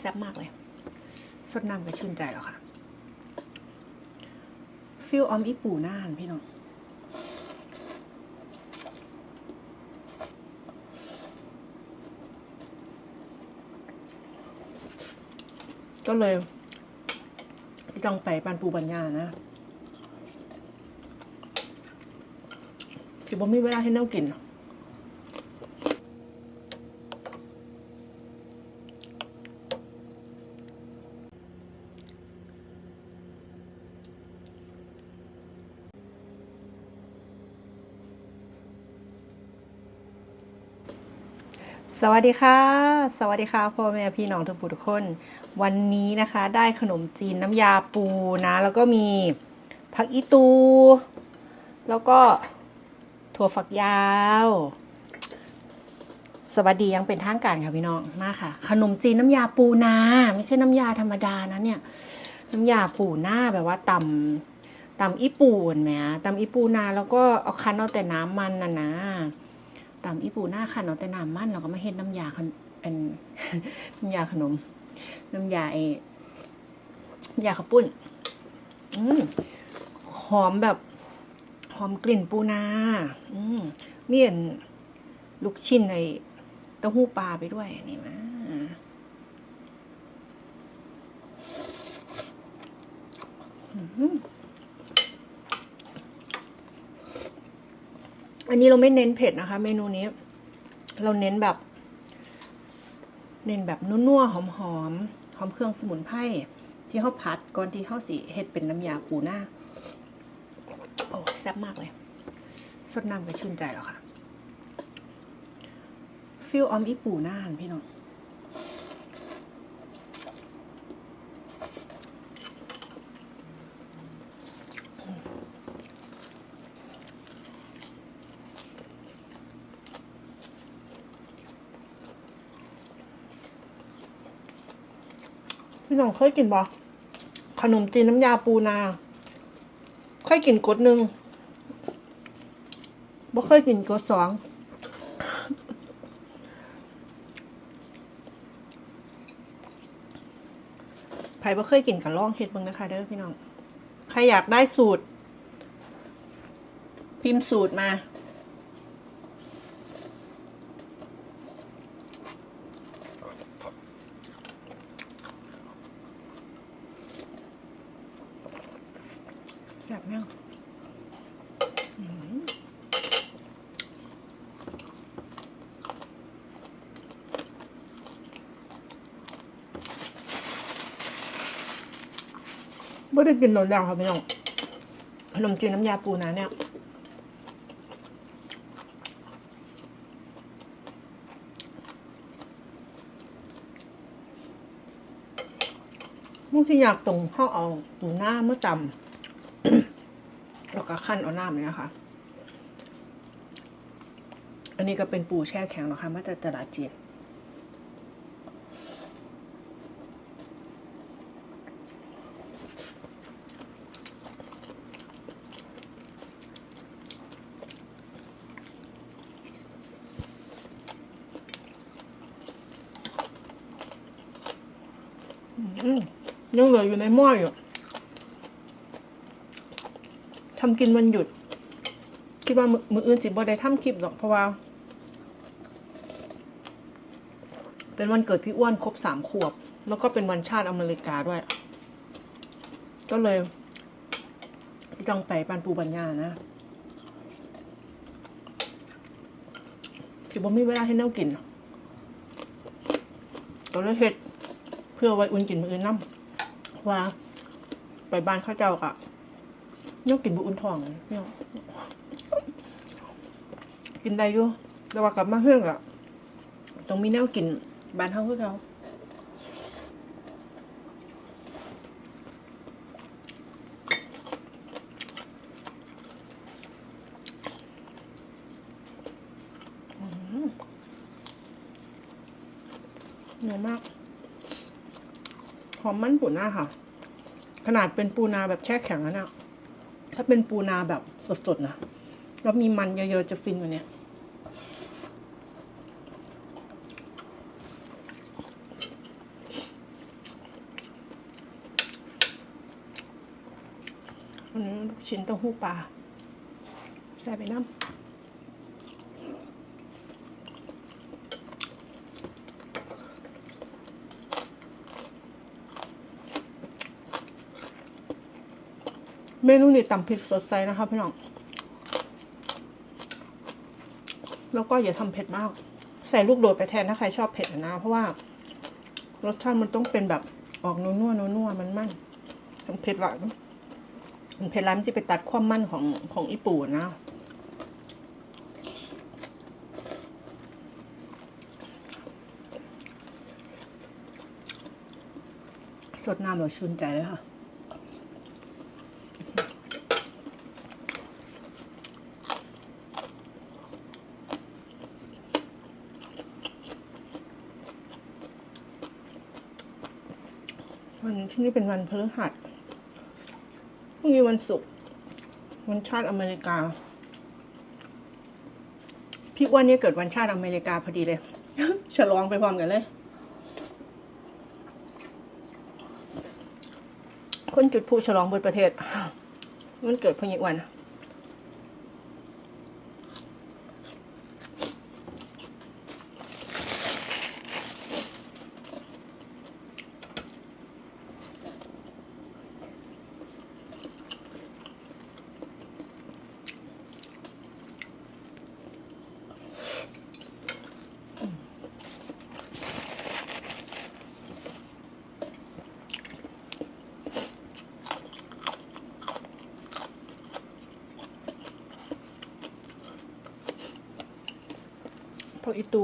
แซ่บมากเลย สดน้ำก็ชื่นใจแล้วค่ะ ฟิลออมอีปูน่านพี่น้องก็เลยจ้องไปปันปูปัญญานะที่บ่มีเวลาให้เน่ากิน สวัสดีค่ะ สวัสดีค่ะพ่อแม่พี่น้องทุกผู้ทุกคน วันนี้นะคะได้ขนมจีนน้ำยาปูนะ แล้วก็มีผักอีตู แล้วก็ถั่วฝักยาว สวัสดียังเป็นทางการค่ะพี่น้องมาค่ะ ขนมจีนน้ำยาปูนา ไม่ใช่น้ำยาธรรมดานะเนี่ย น้ำยาปูหน้าแบบว่าตำตำอีปูนแหมตำอีปูนาแล้วก็เอาคั้นเอาแต่น้ำมันน่ะนะ ตำอีปูหน้าขันเอาแต่น้ำมันเราก็มาเฮ็ดน้ำยาขนเป็นน้ำยาขนม น้ำยาไอน้ำยาข้าวปุ้นอืมหอมแบบหอมกลิ่นปูนาอืมมีเห็นลูกชิ้นในเต้าหู้ปลาไปด้วยนี่มาอืม อันนี้เราไม่เน้นเผ็ดนะคะ เมนูนี้ เราเน้นแบบ เน้นแบบนุ่วๆหอมๆหอมเครื่องสมุนไพรที่เขาผัดก่อนที่เขาสีเห็ดเป็นน้ำยาปูหน้าโอ้แซ่บมากเลยสดน้ำก็ชื่นใจแล้วค่ะฟิลออมอีปูหน้าพี่น้อง พี่น้องเคยกินบ่ขนมจีนน้ำยาปูนา เคยกินกดหนึ่งบ่เคยกินกดสองไผ่บ่เคยกินกับล่องเฮ็ดบิ่งนะคะเด้อพี่น้อง ใครอยากได้สูตร พิมพ์สูตรมา แบบเนี้ยอืม ไม่ได้กินโดนแล้วค่ะพี่น้องขนมจีนน้ำยาปูนาเนี่ยมุ่งที่อยากตรงเข้าเอาปูหน้าเมื่อจำแล้วก็ขั้นเอาหน้ำเลยนะคะ อันนี้ก็เป็นปูแช่แข็งนะคะมาจากตลาดจีน อืมยังเหลืออยู่ในหม้ออยู่ทำกินวันหยุด คิดว่ามือมืออื่นจิบ่ได้ทำคลิปหรอกเพราะว่า เป็นวันเกิดพี่อ้วนครบสามขวบ แล้วก็เป็นวันชาติอเมริกาด้วย ก็เลยจองไปปันปูปัญญานะที่บ่มีเวลาให้เน่ากินก็เลยเฮ็ด พื่อไว้อุ่นกินมืออื่นน้ำว่า ไปบ้านข้าเจ้ากะย่อกินบุอุ่นทองเนี่ยกินได้อยู่แต่ว่ากลับมาเพื่อนอะต้องมีแนวกินบ้านเฮาคือเขา ความมันปูนาค่ะ ขนาดเป็นปูนาแบบแช่แข็งนะถ้าเป็นปูนาแบบสดๆนะแล้วมีมันเยอะๆจะฟินกว่านี้อันนี้ลูกชิ้นเต้าหู้ปลาใส่ไปน้ำ เมนูนี้ตำพริกสดใสนะคะพี่น้อง แล้วก็อย่าทำเผ็ดมาก ใส่ลูกโดดไปแทนถ้าใครชอบเผ็ดนะ เพราะว่ารสชาติมันต้องเป็นแบบออกนัวนัวนัวนัวๆมันมั่นมันเผ็ดหวานมันเผ็ดร้ายมันจะไปตัดความมั่นของของอีปูนะสดน้ำแบบชื่นใจเลยค่ะ วันที่นี่เป็นวันพฤหัสพรุ่งนี้วันศุกร์วันชาติอเมริกา พี่อ้วนเนี่ยเกิดวันชาติอเมริกาพอดีเลย ฉลองไปพร้อมกันเลย คนจุดผู้ฉลองบนประเทศมันเกิดพญิวัน วออีตู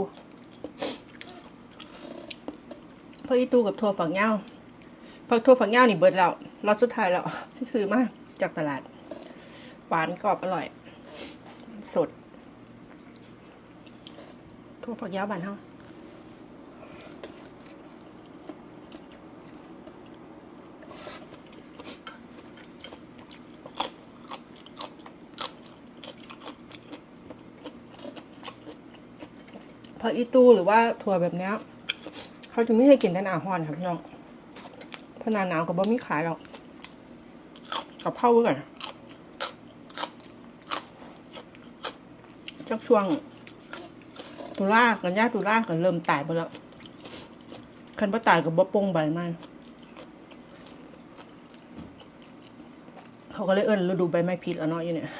พออีตูกับถั่วฝักยาวพอถั่วฝักยาวนี่เบิดแล้วรอสุดท้ายแล้วที่ซื้อมาจากตลาด หวานกรอบอร่อย สดถั่วฝักยาวบานเฮา พออีตูหรือว่าถั่วแบบเนี้ยเขาจะไม่ให้กินแต่หนาฮ้อนค่ะพี่น้องพราะหนาหนาวกับบ่มีขายหรอกกับเผาไว้ก่อนจักช่วงตุลากันยาตุลากันเริ่มตายไปแล้วคันบ่ตายกับบ่ปงใบไม้เขาก็เลยเอิ้นฤดูใบไม้พิษแล้วเนาะอยู่เนี่ย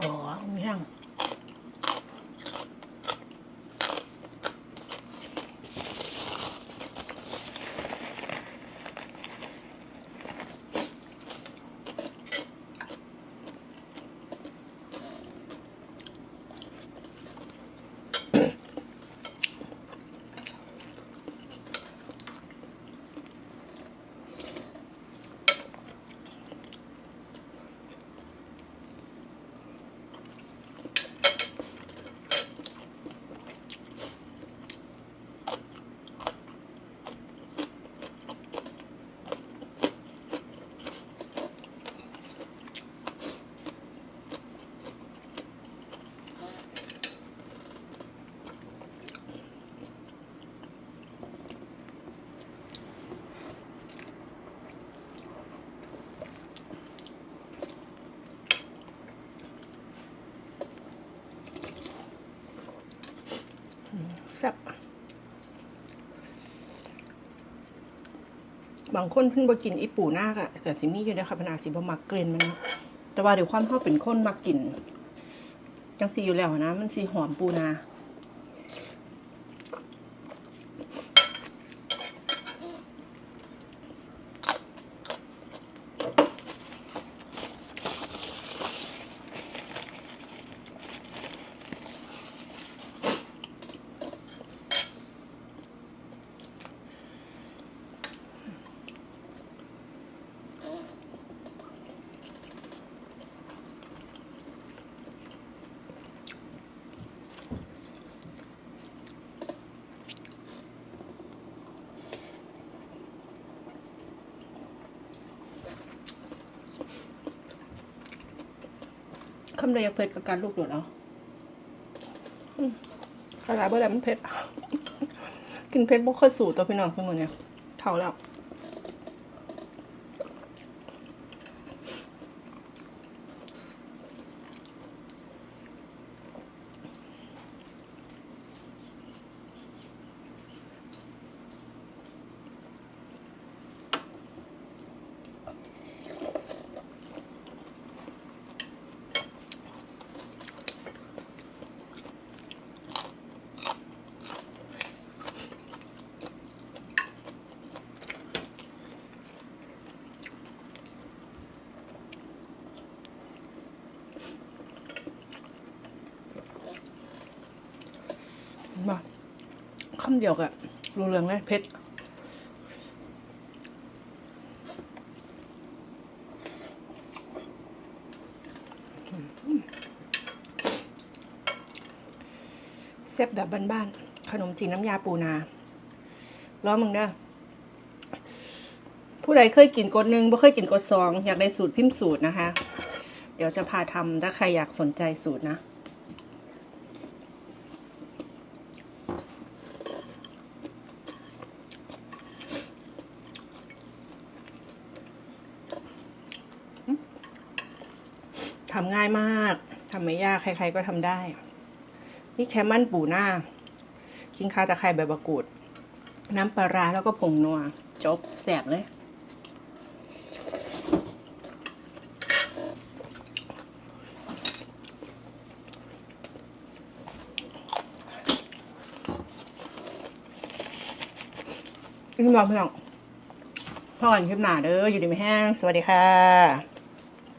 อ๋อมีแห้ง แซ่ บางคนเพิ่นบ่กินอีปูหน้ากะแต่สิมีอยู่นะค่ะเพนอาสิบ่มักกลิ่นมันเนาะแต่ว่าเดี๋ยวความเฮาเป็นคนมักกินจังซี่อยู่แล้วนะ มันสิหอมปูนาำเลยยังเผ็ดกับการลูกหลุดเอาอืมอะไรบ่ได้มันเผ็ด กินเผ็ดบ่ค่อยสูตรตัวพี่น้องคนนู้นเนี่ยเท่าแล้ว มา คำเดียวกับรู้เรื่องเลยเผ็ดแซ่บแบบบ้านๆ ขนมจีนน้ำยาปูนาล้อมึงเด้อผู้ใดเคยกินกดหนึ่งบ่เคยกินกดสอง อยากได้สูตรพิมพ์สูตรนะคะ เดี๋ยวจะพาทำถ้าใครอยากสนใจสูตรนะ ทำง่ายมาก ทำไม่ยากใคร ๆ ก็ทำได้ นี่แคมมันปูหน้า กินข้าวตะไคร้ใบมะกรูด น้ำปลาร้าแล้วก็ผงนัว จบแสบเลยขึ้นมาเพื่อนพ่อกันขึ้นหนาเด้ออยู่ดีไม่แห้ง สวัสดีค่ะ